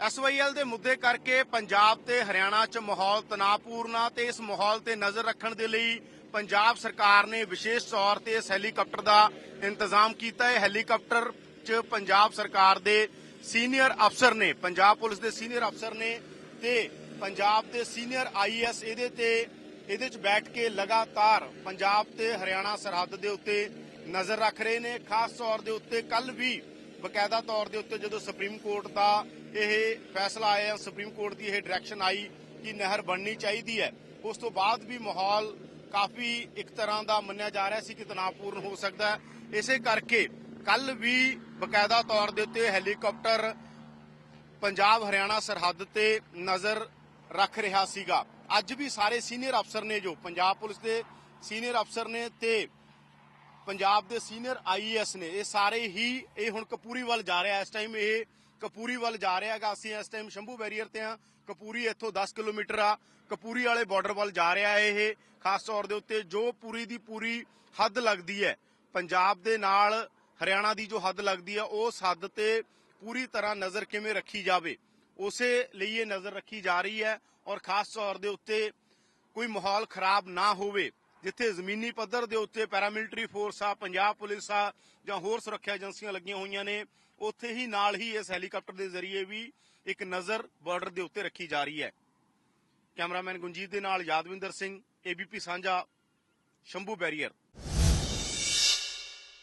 SYL ਦੇ ਮੁੱਦੇ ਕਰਕੇ ਪੰਜਾਬ ਤੇ ਹਰਿਆਣਾ 'ਚ ਮਾਹੌਲ ਤਣਾਅਪੂਰਨ ਆ ਤੇ ਇਸ ਮਾਹੌਲ ਤੇ ਨਜ਼ਰ ਰੱਖਣ ਦੇ ਲਈ ਪੰਜਾਬ ਸਰਕਾਰ ਨੇ ਵਿਸ਼ੇਸ਼ ਤੌਰ ਤੇ ਇਸ ਹੈਲੀਕਾਪਟਰ ਦਾ ਇੰਤਜ਼ਾਮ ਕੀਤਾ। ਹੈ ਹੈਲੀਕਾਪਟਰ 'ਚ ਪੰਜਾਬ ਸਰਕਾਰ ਦੇ ਸੀਨੀਅਰ ਅਫਸਰ ਨੇ, ਪੰਜਾਬ ਪੁਲਿਸ ਦੇ ਸੀਨੀਅਰ ਅਫਸਰ ਨੇ ਤੇ ਪੰਜਾਬ ਦੇ ਸੀਨੀਅਰ ਆਈਐਸ ਇਹਦੇ ਤੇ, ਇਹਦੇ 'ਚ ਬੈਠ ਕੇ ਲਗਾਤਾਰ ਪੰਜਾਬ ਤੇ ਹਰਿਆਣਾ ਸਰਹੱਦ ਦੇ ਉੱਤੇ ਨਜ਼ਰ ਰੱਖ ਰਹੇ ਨੇ। ਖਾਸ ਤੌਰ ਦੇ ਉੱਤੇ ਕੱਲ ਵੀ ਬਕਾਇਦਾ ਤੌਰ ਦੇ ਉੱਤੇ ਜਦੋਂ ਸੁਪਰੀਮ ਕੋਰਟ ਦਾ ਇਹ ਫੈਸਲਾ ਆਇਆ ਸੁਪਰੀਮ ਕੋਰਟ ਦੀ ਇਹ ਡਾਇਰੈਕਸ਼ਨ ਆਈ ਕਿ ਨਹਿਰ ਬਣਨੀ ਚਾਹੀਦੀ ਹੈ, ਉਸ ਤੋਂ ਬਾਅਦ ਵੀ ਮਾਹੌਲ ਕਾਫੀ ਇੱਕ ਤਰ੍ਹਾਂ ਦਾ ਮੰਨਿਆ ਜਾ ਰਿਹਾ ਸੀ ਕਿ ਤਣਾਅਪੂਰਨ ਹੋ ਸਕਦਾ ਹੈ। ਇਸੇ ਕਰਕੇ ਕੱਲ ਵੀ ਬਕਾਇਦਾ ਤੌਰ ਦੇ ਉੱਤੇ ਹੈਲੀਕਾਪਟਰ ਪੰਜਾਬ ਹਰਿਆਣਾ ਸਰਹੱਦ ਤੇ ਨਜ਼ਰ ਰੱਖ ਰਿਹਾ ਸੀਗਾ। ਅੱਜ ਵੀ ਸਾਰੇ ਸੀਨੀਅਰ ਅਫਸਰ ਨੇ ਜੋ ਪੰਜਾਬ ਪੁਲਿਸ ਦੇ ਸੀਨੀਅਰ ਅਫਸਰ ਨੇ ਤੇ ਪੰਜਾਬ ਦੇ ਸੀਨੀਅਰ ਆਈਐਸ ਨੇ, ਇਹ ਸਾਰੇ ਹੀ ਇਹ ਹੁਣ ਕਪੂਰੀ ਵੱਲ ਜਾ ਰਿਹਾ, ਇਸ ਟਾਈਮ ਇਹ ਕਪੂਰੀ ਵੱਲ ਜਾ ਰਿਹਾ ਹੈਗਾ। ਅਸੀਂ ਇਸ ਟਾਈਮ ਸ਼ੰਭੂ ਬੈਰੀਅਰ ਤੇ ਆ ਕਪੂਰੀ ਇੱਥੋਂ 10 ਕਿਲੋਮੀਟਰ ਆ। ਕਪੂਰੀ ਵਾਲੇ ਬਾਰਡਰ ਵੱਲ ਜਾ ਰਿਹਾ ਇਹ ਖਾਸ ਤੌਰ ਦੇ ਉੱਤੇ ਜੋ ਪੂਰੀ ਦੀ ਪੂਰੀ ਹੱਦ ਲੱਗਦੀ ਹੈ। ਪੰਜਾਬ ਦੇ ਨਾਲ ਹਰਿਆਣਾ ਦੀ ਜੋ ਹੱਦ ਲੱਗਦੀ ਹੈ ਉਸ ਹੱਦ ਤੇ ਪੂਰੀ ਤਰ੍ਹਾਂ ਨਜ਼ਰ ਕਿਵੇਂ ਰੱਖੀ ਜਾਵੇ, ਉਸੇ ਲਈ ਇਹ ਨਜ਼ਰ ਰੱਖੀ ਜਾ ਰਹੀ ਹੈ। ਔਰ ਖਾਸ ਤੌਰ ਦੇ ਉੱਤੇ ਕੋਈ ਮਾਹੌਲ ਖਰਾਬ ਨਾ ਹੋਵੇ। ਜਿੱਥੇ ਜ਼ਮੀਨੀ ਪੱਧਰ ਦੇ ਉੱਤੇ ਪੈਰਾਮਿਲਟਰੀ ਫੋਰਸ ਆ, ਪੰਜਾਬ ਪੁਲਿਸ ਆ, ਜਾਂ ਹੋਰ ਸੁਰੱਖਿਆ ਏਜੰਸੀਆਂ ਲੱਗੀਆਂ ਹੋਈਆਂ ਨੇ, ਉੱਥੇ ਹੀ ਨਾਲ ਹੀ ਇਸ ਹੈਲੀਕਾਪਟਰ ਦੇ ਜ਼ਰੀਏ ਵੀ ਇੱਕ ਨਜ਼ਰ ਬਾਰਡਰ ਦੇ ਉੱਤੇ ਰੱਖੀ ਜਾ ਰਹੀ ਹੈ। ਕੈਮਰਾਮੈਨ ਗੁੰਜੀਤ ਦੇ ਨਾਲ ਯਾਦਵਿੰਦਰ ਸਿੰਘ, ਏਬੀਪੀ ਸਾਂਝਾ, ਸ਼ੰਭੂ ਬੈਰੀਅਰ।